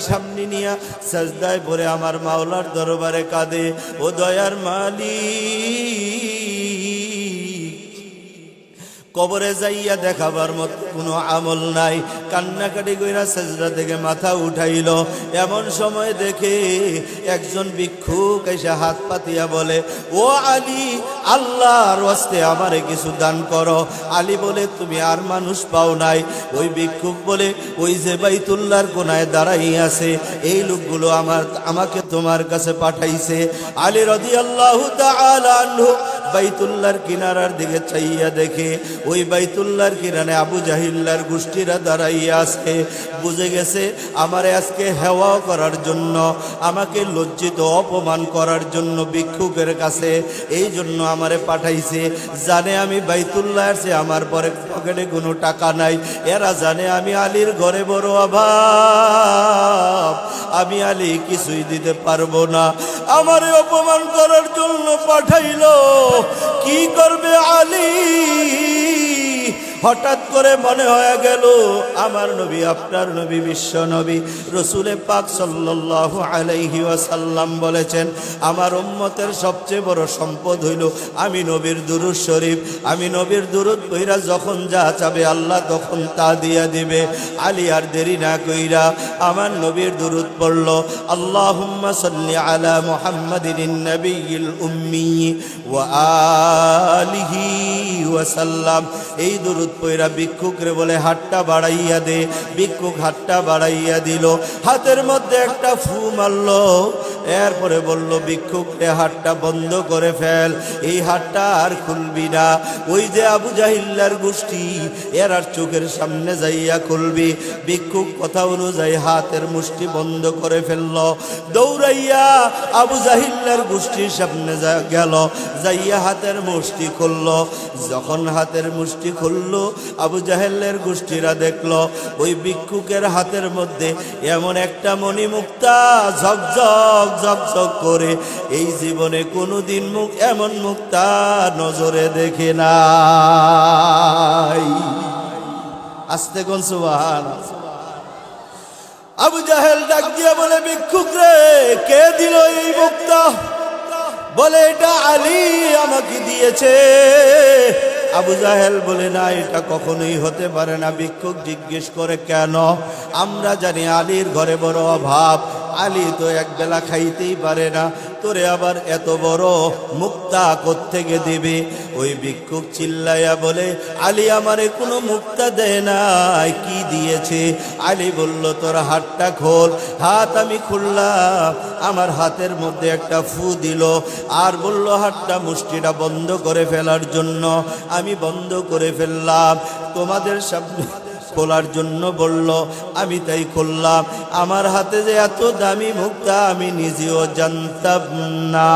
সামনে পরে আমার মাওলার দরবারে কাঁদে ও দয়ার মালিক কবরে যাইয়া দেখাবার মত কোনো আমল নাই। কান্নাকাটি কইরা সেজদা থেকে মাথা উঠাইল। এমন সময় দেখে একজন ভিক্ষুক এসে হাত পাতিয়া বলে, ও আলী, আল্লাহর ওয়াস্তে আমারে কিছু দান করো। আলী বলে, তুমি আর মানুষ পাও নাই। ওই ভিক্ষুক বলে, ওই যে বাইতুল্লাহর কোনায় দাঁড়াই আছে, এই লোকগুলো আমার, আমাকে তোমার কাছে পাঠাইছে। আলী রাদিয়াল্লাহু তাআলা আনহু বাইতুল্লাহর কিনারার দিকে চাইয়া দেখে, ওই বাইতুল্লার কিনারে আবু জাহিল্লার গোষ্ঠীরা দাঁড়াইয়া আছে। বুঝে গেছে, আমারে আজকে হেওয়া করার জন্য, আমাকে লজ্জিত, অপমান করার জন্য ভিক্ষুকের কাছে এই জন্য আমারে পাঠাইছে। জানে আমি বাইতুল্লাহ আছে আমার পরে পকেটে কোনো টাকা নাই। এরা জানে আমি আলীর ঘরে বড় অভাব। আমি আলী কিছুই দিতে পারব না। আমারে অপমান করার জন্য পাঠাইলো। কি করবে আলী? হঠাৎ করে মনে হয়ে গেল, আমার নবী, আপনার নবী, বিশ্ব নবী, রসুলে পাক সাল্লাল্লাহু আলাইহি ওয়াসাল্লাম বলেছেন, আমার উম্মতের সবচেয়ে বড় সম্পদ হইল আমি নবীর দুরুদ শরীফ। আমি নবীর দুরুদ কইরা যখন যা চাবে আল্লাহ তখন তা দিয়া দিবে। আলী আর দেরি না কইরা আমার নবীর দুরুদ পড়ল, আল্লাহুম্মা সাল্লি আলা মুহাম্মাদিন নবিয়িল উম্মি ওয়া আলিহি ওয়াসাল্লাম। এই দুরুদ পয়রা ভিক্ষুকরে বলে, হাতটা বাড়াইয়া দে। ভিক্ষুক হাতটা বাড়াইয়া দিল। হাতের মধ্যে একটা ফু মারলো। এরপরে বলল, ভিক্ষুক, এ হাতটা বন্ধ করে ফেল। এই হাতটা আর খুলবি না। ওই যে আবু জাহিল্লার গোষ্ঠী, এর আর চোখের সামনে যাইয়া খুলবি। ভিক্ষুক কথা অনুযায়ী হাতের মুষ্টি বন্ধ করে ফেলল। দৌড়াইয়া আবু জাহিল্লার গোষ্ঠীর সামনে গেল, যাইয়া হাতের মুষ্টি খুলল। যখন হাতের মুষ্টি খুলল, আবু জাহেলের গোষ্ঠীরা দেখল, ওই ভিক্ষুকের হাতের মধ্যে এমন একটা মণিমুক্তা ঝকঝক ঝকঝক করে এই জীবনে কোনোদিন মুখ এমন মুক্তা নজরে দেখে নাই। আস্তে কোন সুবাহান আবু জাহেল ডাক দিয়া বলে, ভিক্ষুক রে, কে দিল এই মুক্তা? বলে, এটা আলী আমাকে দিয়েছে। আবু জাহেল বলে, না, এটা কখনোই হতে পারে না। ভিক্ষুক জিজ্ঞেস করে, কেন? আমরা জানি আলীর ঘরে বড় অভাব। আলী তো এক বেলা খাইতেই পারে না। তোরে আবার এত বড় মুক্তা কোত্থেকে দিবে? ওই ভিক্ষুক চিল্লাইয়া বলে, আলী আমারে কোনো মুক্তা দেয় নাই, কি দিয়েছে? আলী বলল, তোর হাতটা খোল, হাত আমি খুললাম, আমার হাতের মধ্যে একটা ফু দিল। আর বলল, হাতটা মুষ্টিটা বন্ধ করে ফেলার জন্য আমি বন্ধ করে ফেললাম। তোমাদের সামনে খোলার জন্য বলল, আমি তাই খুললাম। আমার হাতে যে এত দামি মুক্তা আমি নিজেও জানতাম না।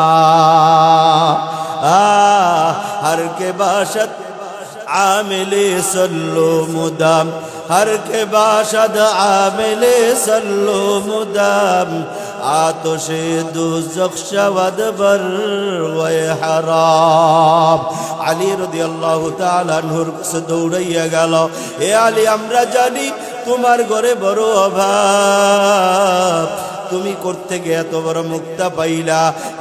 আর কে বাসাত আমেলে সল্লো মুদাম। হর কে বাসাদ আমেলে সল্লো মুদাম। আতোষে دوزخ شود بر আলী রদি আল্লাহ তালুর কাছে দৌড়াইয়া গেল, এ আলী, আমরা জানি তোমার ঘরে বড় অভাব। তুমি করতে গিয়ে এত বড় মুক্তা পাইলা,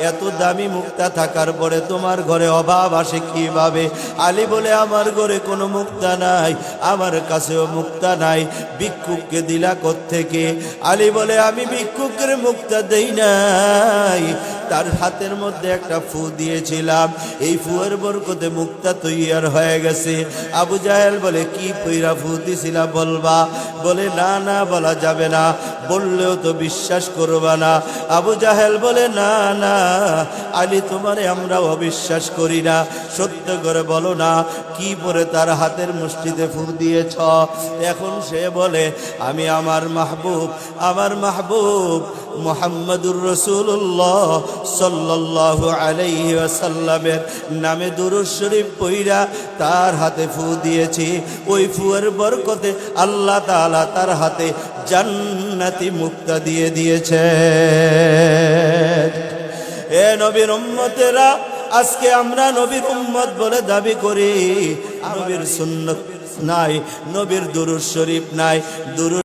এত দামি মুক্তা থাকার পরে তোমার ঘরে অভাব আসে কীভাবে? আলী বলে, আমার ঘরে কোনো মুক্তা নাই, আমার কাছেও মুক্তা নাই, ভিক্ষুককে দিলা থেকে আলী বলে, আমি ভিক্ষুকের মুক্তা দেই নাই। তার হাতের মধ্যে একটা ফু দিয়েছিলাম, এই ফুয়ের বরকতে মুক্তা তৈয়ার হয়ে গেছে। আবু জাহেল বলে, কি পইরা ফু দিছিলা বলবা? বলে, না না বলা যাবে না। বললেও তো বিশ্বাস করবা না। আবু জাহেল বলে, না না, আলী তোমারে আমরা অবিশ্বাস করি না। সত্য করে বলো না, কি পরে তার হাতের মুষ্টিতে ফু দিয়েছ? এখন সে বলে, আমি আমার মাহবুব আমার মাহবুব মোহাম্মদুর রসুল্লাহ সাল্লাল্লাহু আলাইহি ওয়াসাল্লামের নামে দুরূদ শরীফ পইরা তার হাতে ফু দিয়েছি। ওই ফুয়ের বরকতে আল্লাহ তাআলা তার হাতে জান্নাতি মুক্তা দিয়ে দিয়েছে। এ নবীর উম্মতেরা, আজকে আমরা নবীর উম্মত বলে দাবি করি। নবীর সুন্নত নাই, নবীর দুরুদ শরীফ নাই, দুরুদ